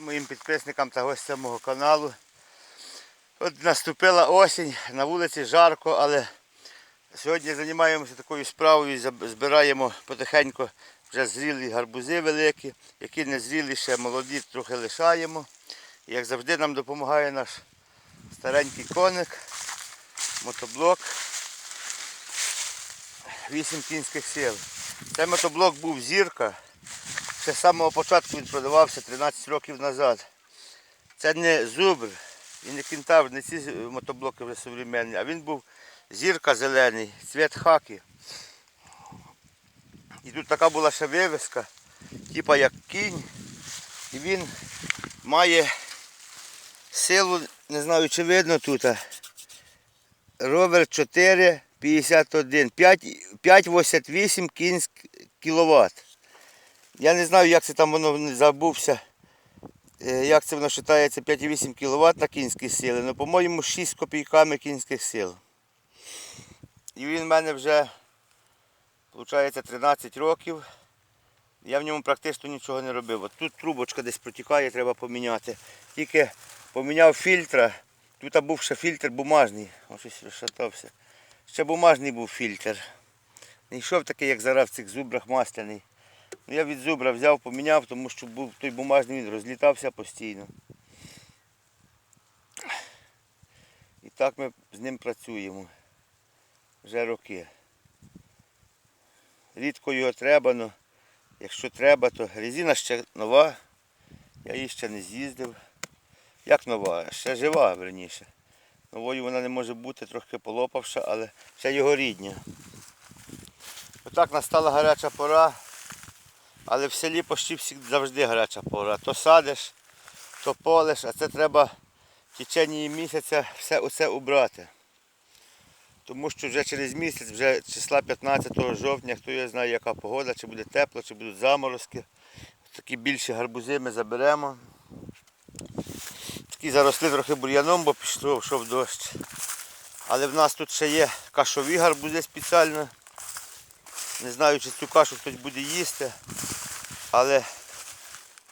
моїм підписникам та гостям мого каналу. От наступила осінь, на вулиці жарко, але сьогодні займаємося такою справою, збираємо потихеньку вже зрілі гарбузи великі, які не зрілі, ще молоді, трохи лишаємо. І, як завжди нам допомагає наш старенький коник, мотоблок. 8 кінських сил. Цей мотоблок був зірка. Ще з самого початку він продавався 13 років назад. Це не зубр і не кентавр, не ці мотоблоки вже сучасні, а він був зірка зелений, цвіт хаки. І тут така була ще вивіска, типа як кінь. І він має силу, не знаю чи видно тут. Ровер 4 51, 5,88 кінськ кіловат. Я не знаю, як це там воно не забувся. е, Як це воно вважається 5,8 кВт на кінські сили. Ну, по-моєму, 6 копійками кінських сил. І він в мене вже, виходить, 13 років. Я в ньому практично нічого не робив. От тут трубочка десь протікає, треба поміняти. Тільки поміняв фільтра. Тут був ще фільтр бумажний. Ось щось розшатався. Ще бумажний був фільтр. Не йшов такий, як зараз в цих зубрах масляний. Ну, я від зубра взяв, поміняв, тому що був той бумажний, він розлітався постійно. І так ми з ним працюємо. Вже роки. Рідко його треба, але якщо треба, то резина ще нова. Я її ще не з'їздив. Як нова? Ще жива, верніше. Новою вона не може бути, трохи полопавша, але ще його рідня. Отак настала гаряча пора. Але в селі почти завжди гаряча пора. То садиш, то полиш, а це треба в течение місяця все оце убрати. Тому що вже через місяць, вже числа 15 жовтня, хто його знає, яка погода, чи буде тепло, чи будуть заморозки. Такі більші гарбузи ми заберемо. Такі заросли трохи бур'яном, бо пішов йшов дощ. Але в нас тут ще є кашові гарбузи спеціально. Не знаю, чи цю кашу хтось буде їсти, але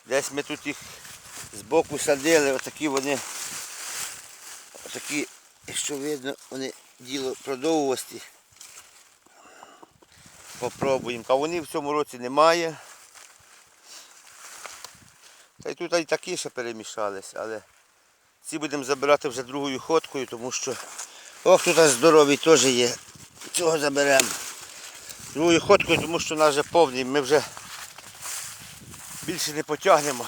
десь ми тут їх збоку садили, отакі вони, отакі, що видно, вони діло продовгості. Попробуємо. Кавунів в цьому році немає. Та й тут і такі ще перемішались, але ці будемо забирати вже другою ходкою, тому що ох, тут здоровий теж є. Цього заберемо другою ходкою, тому що у нас вже повний, ми вже більше не потягнемо.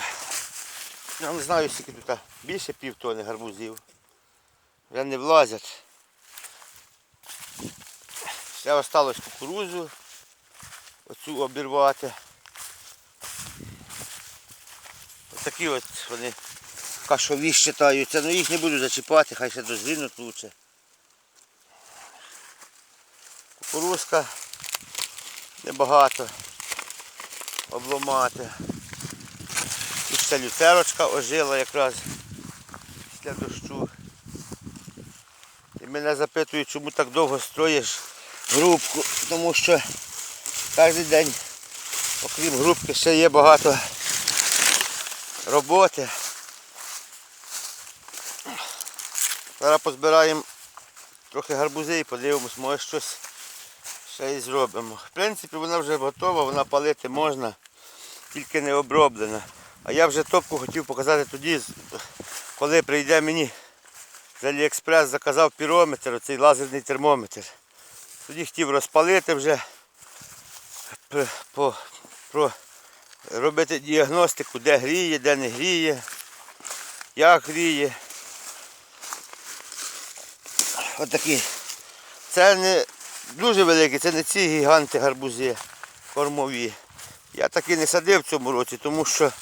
Я не знаю, скільки тут більше півтони гарбузів. Вже не влазять. Ще осталось кукурузу оцю обірвати. Такі от вони кашові вважаються. Ну їх не буду зачіпати, хай ще дозрінуть лучше. Кукурузка небагато обломати. Тут ще люцерочка ожила якраз після дощу. І мене запитують, чому так довго строїш грубку, тому що кожен день, окрім грубки, ще є багато роботи. Зараз позбираємо трохи гарбузи і подивимось, може щось ще й зробимо. В принципі, вона вже готова, вона палити можна, тільки не оброблена. А я вже топку хотів показати тоді, коли прийде мені з Аліекспрес, заказав пірометр, оцей лазерний термометр. Тоді хотів розпалити вже, по, про, робити діагностику, де гріє, де не гріє, як гріє. Отакі. Це не дуже великі, це не ці гіганти гарбузи кормові. Я такі не садив в цьому році, тому що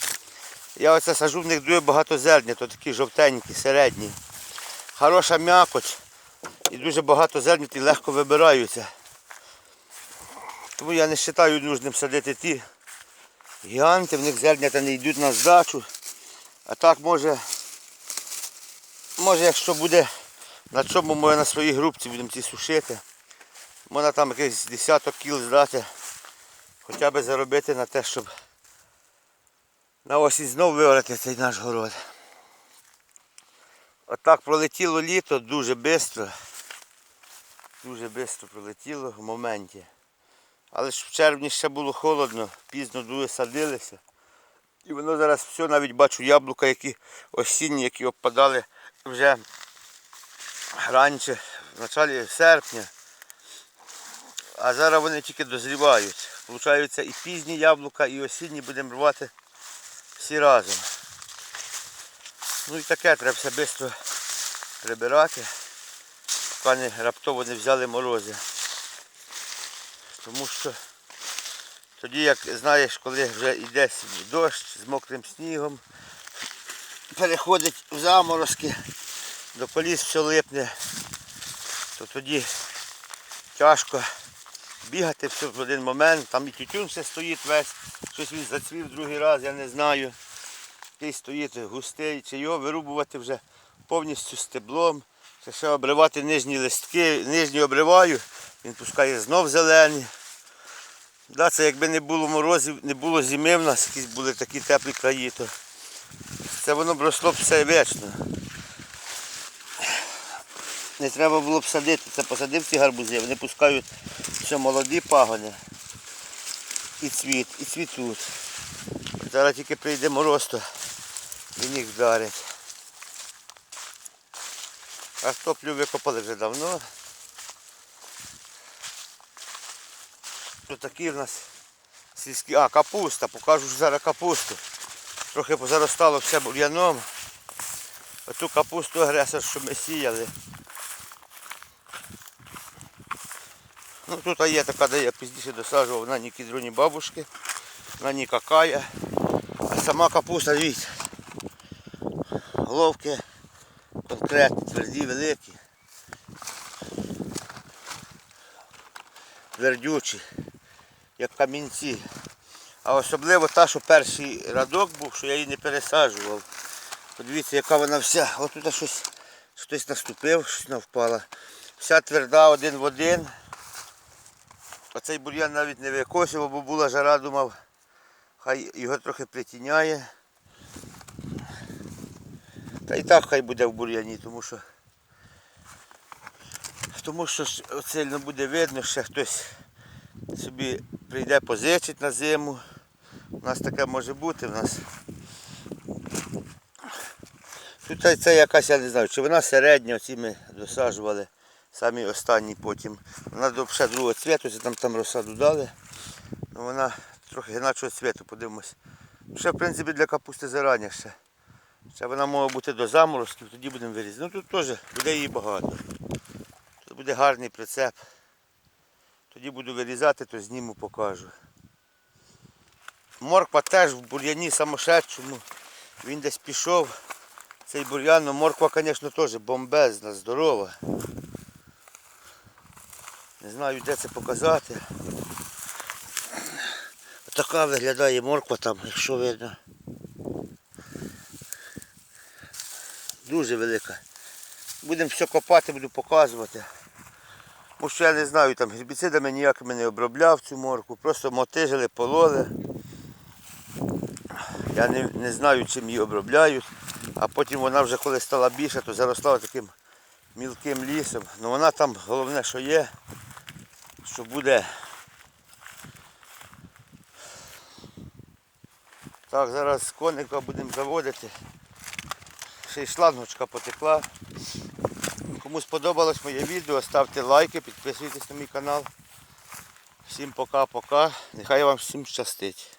я оце сажу в них дуже багато зерня, то такі жовтенькі, середні. Хороша м'якоть і дуже багато зерня і легко вибираються. Тому я не вважаю нужним садити ті гіганти, в них зернята не йдуть на здачу. А так може, може якщо буде на чому може на своїй грубці будемо ці сушити. Можна там якийсь десяток кіл здати, хоча б заробити на те, щоб На осінь знов виорати цей наш город. Отак пролетіло літо дуже швидко. Дуже швидко пролетіло в моменті. Але ж в червні ще було холодно, пізно дує садилися. І воно зараз все, навіть бачу яблука, які осінні, які опадали вже раніше, в началі серпня. А зараз вони тільки дозрівають. Получаються і пізні яблука, і осінні будемо рвати всі разом. Ну і таке треба все швидко прибирати, поки раптово не взяли морози. Тому що тоді, як знаєш, коли вже йде дощ з мокрим снігом, переходить в заморозки, до коліс все липне, то тоді тяжко бігати все в один момент, там і тютюн все стоїть весь, щось він зацвів другий раз, я не знаю. Який стоїть густий, чи його вирубувати вже повністю стеблом, чи ще обривати нижні листки, нижні обриваю, він пускає знов зелені. Да, це якби не було морозів, не було зими в нас, якісь були такі теплі краї, то це воно б росло б все вічно. Не треба було б садити, це посадив ці гарбузи, вони пускають все молоді пагони. І цвіт, і цвітуть. Зараз тільки прийде мороз, то він їх вдарить. Картоплю викопали вже давно. Тут такі в нас сільські. А, капуста, покажу зараз капусту. Трохи позаростало все бур'яном. Оту капусту агресор, що ми сіяли. Ну тут є така, де я пізніше досаджував, вона ні кідруні бабушки, вона ні какая. А сама капуста, дивіться. Головки конкретні, тверді, великі. Твердючі, як камінці. А особливо та, що перший радок був, що я її не пересаджував. Подивіться, яка вона вся. Ось тут щось, хтось наступив, щось навпало. Вся тверда один в один. Оцей бур'ян навіть не викосив, бо була жара, думав, хай його трохи притіняє. Та і так хай буде в бур'яні, тому що тому що сильно буде видно, ще хтось собі прийде позичить на зиму. У нас таке може бути в нас. Тут це якась, я не знаю, чи вона середня, оці ми досаджували, самі останні потім. Вона до ще другого цвіту, там, там розсаду дали. Ну, вона трохи іначого цвіту, подивимось. Ще в принципі для капусти зарання ще. Ще вона може бути до заморозків, тоді будемо вирізати. Ну тут теж буде її багато. Тут буде гарний прицеп. Тоді буду вирізати, то зніму покажу. Морква теж в бур'яні самошедшому. Він десь пішов. Цей бур'ян, ну морква, звісно, теж бомбезна, здорова. Не знаю, де це показати. Така виглядає морква там, якщо видно. Дуже велика. Будемо все копати, буду показувати. Бо що я не знаю, там гербіцидами ніякими не обробляв цю морку, просто мотижили, пололи. Я не, не знаю, чим її обробляють. А потім вона вже коли стала більша, то заросла таким мілким лісом. Ну вона там головне, що є, що буде. Так, зараз коника будемо заводити. Ще й шлангочка потекла. Кому сподобалось моє відео, ставте лайки, підписуйтесь на мій канал. Всім пока-пока. Нехай вам всім щастить.